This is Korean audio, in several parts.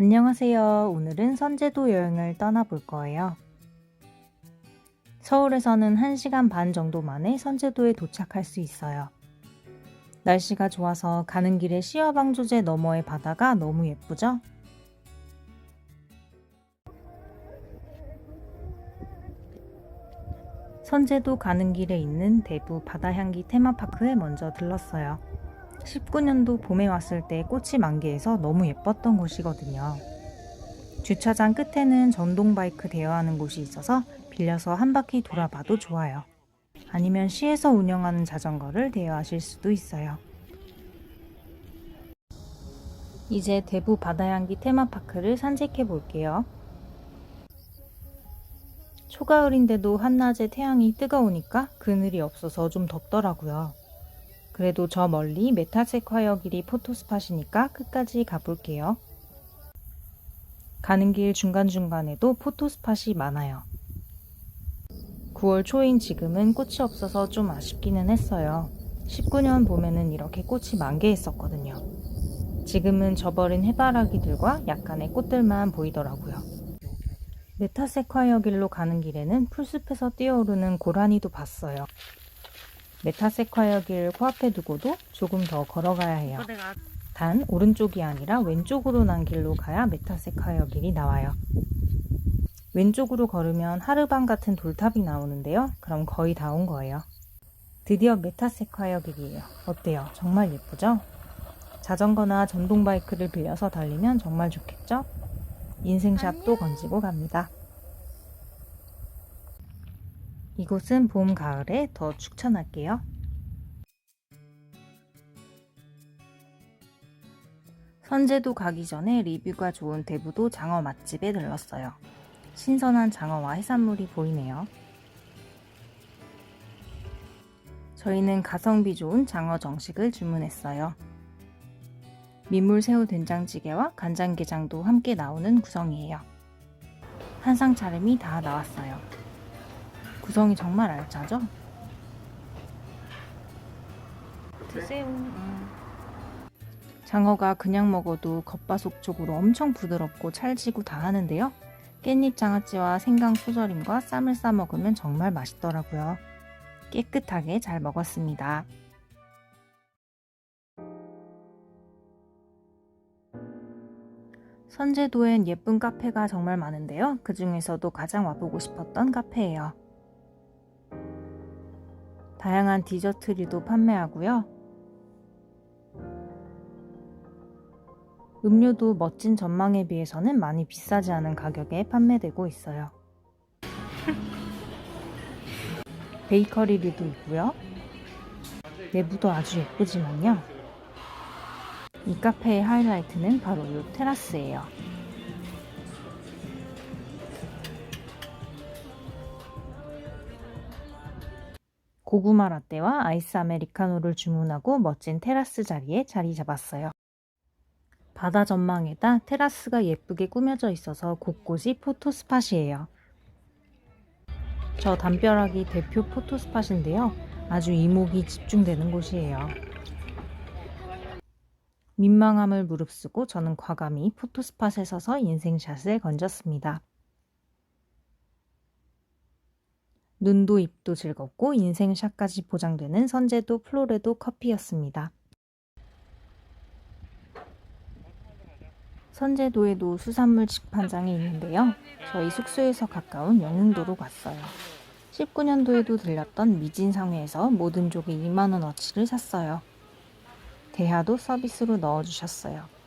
안녕하세요. 오늘은 선제도 여행을 떠나볼 거예요. 서울에서는 1시간 반 정도 만에 선제도에 도착할 수 있어요. 날씨가 좋아서 가는 길에 시어방조제 너머의 바다가 너무 예쁘죠? 선제도 가는 길에 있는 대부 바다향기 테마파크에 먼저 들렀어요. 19년도 봄에 왔을 때 꽃이 만개해서 너무 예뻤던 곳이거든요. 주차장 끝에는 전동 바이크 대여하는 곳이 있어서 빌려서 한 바퀴 돌아봐도 좋아요. 아니면 시에서 운영하는 자전거를 대여하실 수도 있어요. 이제 대부 바다향기 테마파크를 산책해 볼게요. 초가을인데도 한낮에 태양이 뜨거우니까 그늘이 없어서 좀 덥더라고요. 그래도 저 멀리 메타세콰이어 길이 포토스팟이니까 끝까지 가볼게요. 가는 길 중간중간에도 포토스팟이 많아요. 9월 초인 지금은 꽃이 없어서 좀 아쉽기는 했어요. 19년 봄에는 이렇게 꽃이 만개했었거든요. 지금은 져버린 해바라기들과 약간의 꽃들만 보이더라고요. 메타세콰이어 길로 가는 길에는 풀숲에서 뛰어오르는 고라니도 봤어요. 메타세콰이어 길 코앞에 두고도 조금 더 걸어가야 해요. 단 오른쪽이 아니라 왼쪽으로 난 길로 가야 메타세콰이어 길이 나와요. 왼쪽으로 걸으면 하르방 같은 돌탑이 나오는데요. 그럼 거의 다 온 거예요. 드디어 메타세콰이어 길이에요. 어때요? 정말 예쁘죠? 자전거나 전동 바이크를 빌려서 달리면 정말 좋겠죠? 인생샷도 건지고 갑니다. 이곳은 봄, 가을에 더 추천할게요. 선제도 가기 전에 리뷰가 좋은 대부도 장어 맛집에 들렀어요. 신선한 장어와 해산물이 보이네요. 저희는 가성비 좋은 장어 정식을 주문했어요. 민물 새우 된장찌개와 간장게장도 함께 나오는 구성이에요. 한상 차림이 다 나왔어요. 구성이 정말 알짜죠? 드세요. 장어가 그냥 먹어도 겉바속촉으로 엄청 부드럽고 찰지고 다 하는데요. 깻잎 장아찌와 생강 소절임과 쌈을 싸 먹으면 정말 맛있더라고요. 깨끗하게 잘 먹었습니다. 선제도엔 예쁜 카페가 정말 많은데요. 그 중에서도 가장 와보고 싶었던 카페예요. 다양한 디저트류도 판매하고요. 음료도 멋진 전망에 비해서는 많이 비싸지 않은 가격에 판매되고 있어요. 베이커리류도 있고요. 내부도 아주 예쁘지만요. 이 카페의 하이라이트는 바로 이 테라스예요. 고구마 라떼와 아이스 아메리카노를 주문하고 멋진 테라스 자리에 자리 잡았어요. 바다 전망에다 테라스가 예쁘게 꾸며져 있어서 곳곳이 포토스팟이에요. 저 담벼락이 대표 포토스팟인데요. 아주 이목이 집중되는 곳이에요. 민망함을 무릅쓰고 저는 과감히 포토스팟에 서서 인생샷을 건졌습니다. 눈도 입도 즐겁고 인생샷까지 보장되는 선제도 플로레도 커피였습니다. 선제도에도 수산물 직판장이 있는데요. 저희 숙소에서 가까운 영흥도로 갔어요. 19년도에도 들렸던 미진상회에서 모든 조개 2만원어치를 샀어요. 대하도 서비스로 넣어주셨어요.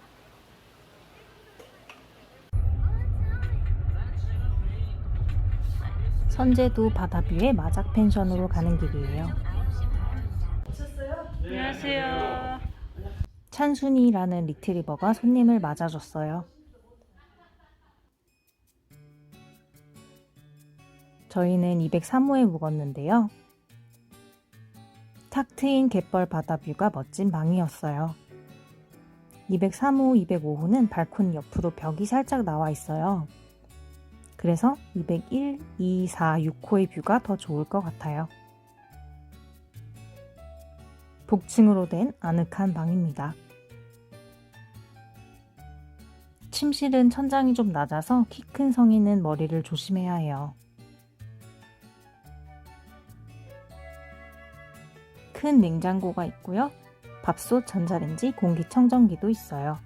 선제도 바다뷰의 마작 펜션으로 가는 길이에요. 안녕하세요. 찬순이라는 리트리버가 손님을 맞아줬어요. 저희는 203호에 묵었는데요. 탁 트인 갯벌 바다뷰가 멋진 방이었어요. 203호, 205호는 발코니 옆으로 벽이 살짝 나와 있어요. 그래서 201, 2, 4, 6호의 뷰가 더 좋을 것 같아요. 복층으로 된 아늑한 방입니다. 침실은 천장이 좀 낮아서 키 큰 성인은 머리를 조심해야 해요. 큰 냉장고가 있고요. 밥솥, 전자레인지, 공기청정기도 있어요.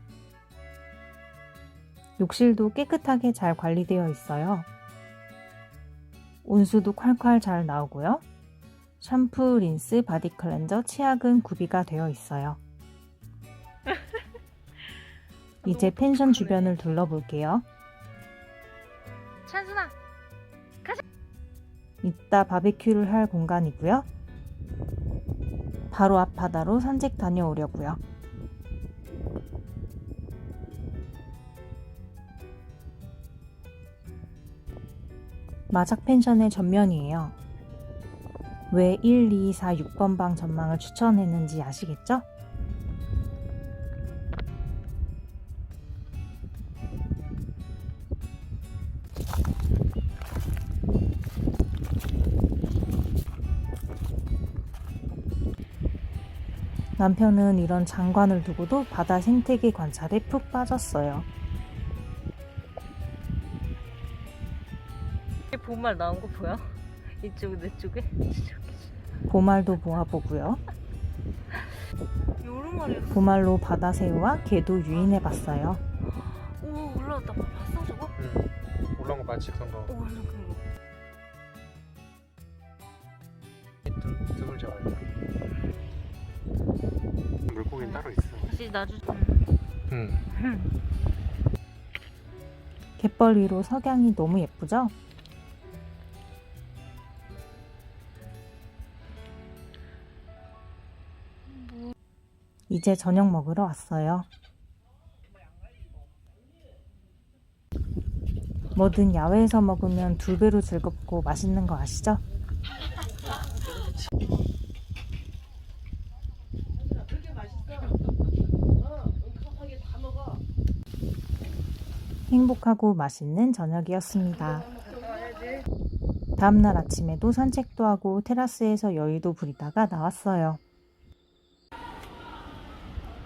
욕실도 깨끗하게 잘 관리되어 있어요. 온수도 콸콸 잘 나오고요. 샴푸, 린스, 바디 클렌저, 치약은 구비가 되어 있어요. 이제 펜션 주변을 둘러볼게요. 찬순아 이따 바베큐를 할 공간이고요. 바로 앞 바다로 산책 다녀오려고요. 마작 펜션의 전면이에요. 왜 1, 2, 4, 6번 방 전망을 추천했는지 아시겠죠? 남편은 이런 장관을 두고도 바다 생태계 관찰에 푹 빠졌어요. 보말 나온 거 보여? 이쪽 내 쪽에? 보말도 모아보고요. 보말로 바다 새우와 게도 유인해봤어요. 오 올라왔다 봐 봤어 저거? 응. 올라온 거 맞지 그런 거. 오 완전 큰 거 등, 등을 잡아야 돼. 물고기는 따로 있어. 다시 놔주 응. 갯벌 위로 석양이 너무 예쁘죠? 이제 저녁 먹으러 왔어요. 뭐든 야외에서 먹으면 두 배로 즐겁고 맛있는 거 아시죠? 행복하고 맛있는 저녁이었습니다. 다음날 아침에도 산책도 하고 테라스에서 여유도 부리다가 나왔어요.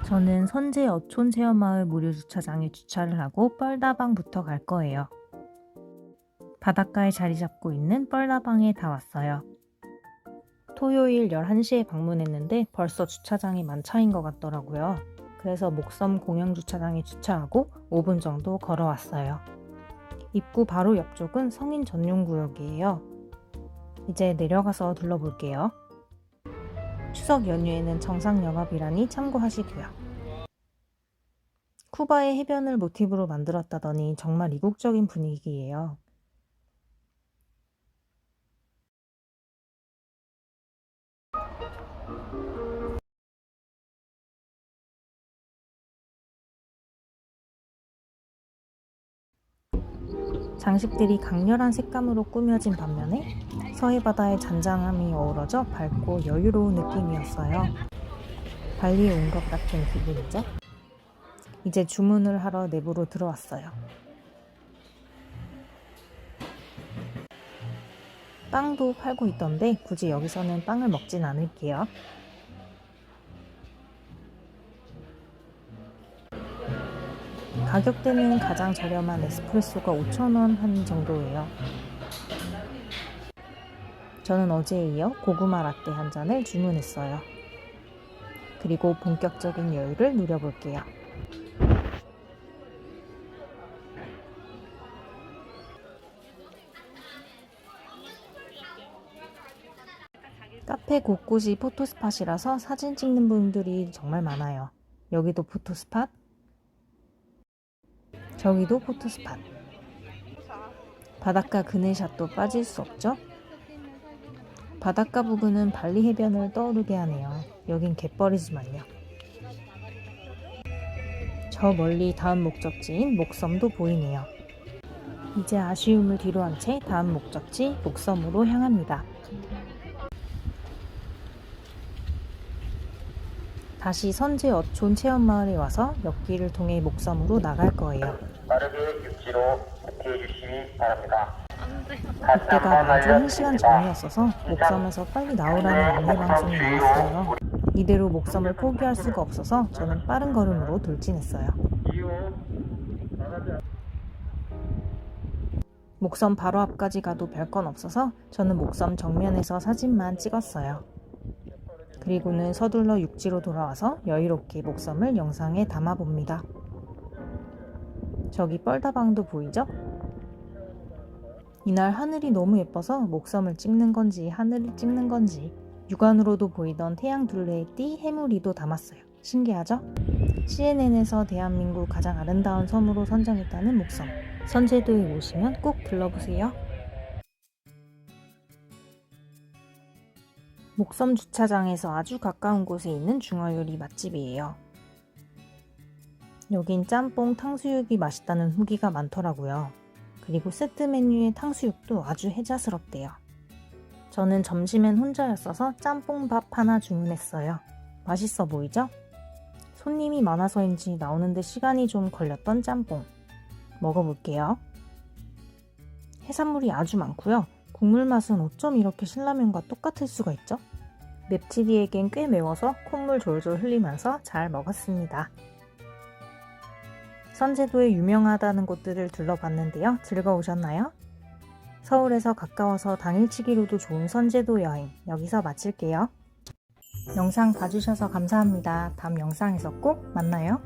저는 선제 어촌 체험마을 무료 주차장에 주차를 하고 뻘다방부터 갈 거예요. 바닷가에 자리 잡고 있는 뻘다방에 다 왔어요. 토요일 11시에 방문했는데 벌써 주차장이 만차인 것 같더라고요. 그래서 목섬 공영 주차장에 주차하고 5분 정도 걸어왔어요. 입구 바로 옆쪽은 성인 전용 구역이에요. 이제 내려가서 둘러볼게요. 추석 연휴에는 정상 영업이라니 참고하시고요. 쿠바의 해변을 모티브로 만들었다더니 정말 이국적인 분위기예요. 장식들이 강렬한 색감으로 꾸며진 반면에 서해 바다의 잔잔함이 어우러져 밝고 여유로운 느낌이었어요. 발리에 온 것 같은 기분이죠? 이제 주문을 하러 내부로 들어왔어요. 빵도 팔고 있던데 굳이 여기서는 빵을 먹진 않을게요. 가격대는 가장 저렴한 에스프레소가 5,000원 한 정도예요. 저는 어제에 이어 고구마 라떼 한 잔을 주문했어요. 그리고 본격적인 여유를 누려볼게요. 카페 곳곳이 포토스팟이라서 사진 찍는 분들이 정말 많아요. 여기도 포토스팟, 저기도 포토스팟. 바닷가 그네샷도 빠질 수 없죠? 바닷가 부근은 발리 해변을 떠오르게 하네요. 여긴 갯벌이지만요. 저 멀리 다음 목적지인 목섬도 보이네요. 이제 아쉬움을 뒤로 한 채 다음 목적지 목섬으로 향합니다. 다시 선제 어촌 체험마을에 와서 옆길을 통해 목섬으로 나갈 거예요. 빠르게 육지로 대피해 주시기 바랍니다. 그때가 마주 1시간 전이었어서 목섬에서 빨리 나오라는 안내 방송이 나왔어요. 이대로 목섬을 포기할 수가 없어서 저는 빠른 걸음으로 돌진했어요. 2호 바다들 목섬 바로 앞까지 가도 별건 없어서 저는 목섬 정면에서 사진만 찍었어요. 그리고는 서둘러 육지로 돌아와서 여유롭게 목섬을 영상에 담아봅니다. 저기 뻘다방도 보이죠? 이날 하늘이 너무 예뻐서 목섬을 찍는 건지 하늘을 찍는 건지 육안으로도 보이던 태양 둘레의 띠 해무리도 담았어요. 신기하죠? CNN에서 대한민국 가장 아름다운 섬으로 선정했다는 목섬. 선제도에 오시면 꼭 들러보세요. 목섬 주차장에서 아주 가까운 곳에 있는 중화요리 맛집이에요. 여긴 짬뽕 탕수육이 맛있다는 후기가 많더라고요. 그리고 세트 메뉴의 탕수육도 아주 해자스럽대요. 저는 점심엔 혼자였어서 짬뽕밥 하나 주문했어요. 맛있어 보이죠? 손님이 많아서인지 나오는데 시간이 좀 걸렸던 짬뽕. 먹어볼게요. 해산물이 아주 많고요. 국물 맛은 어쩜 이렇게 신라면과 똑같을 수가 있죠? 맵치디에겐 꽤 매워서 콧물 졸졸 흘리면서 잘 먹었습니다. 선제도에 유명하다는 곳들을 둘러봤는데요. 즐거우셨나요? 서울에서 가까워서 당일치기로도 좋은 선제도 여행 여기서 마칠게요. 영상 봐주셔서 감사합니다. 다음 영상에서 꼭 만나요.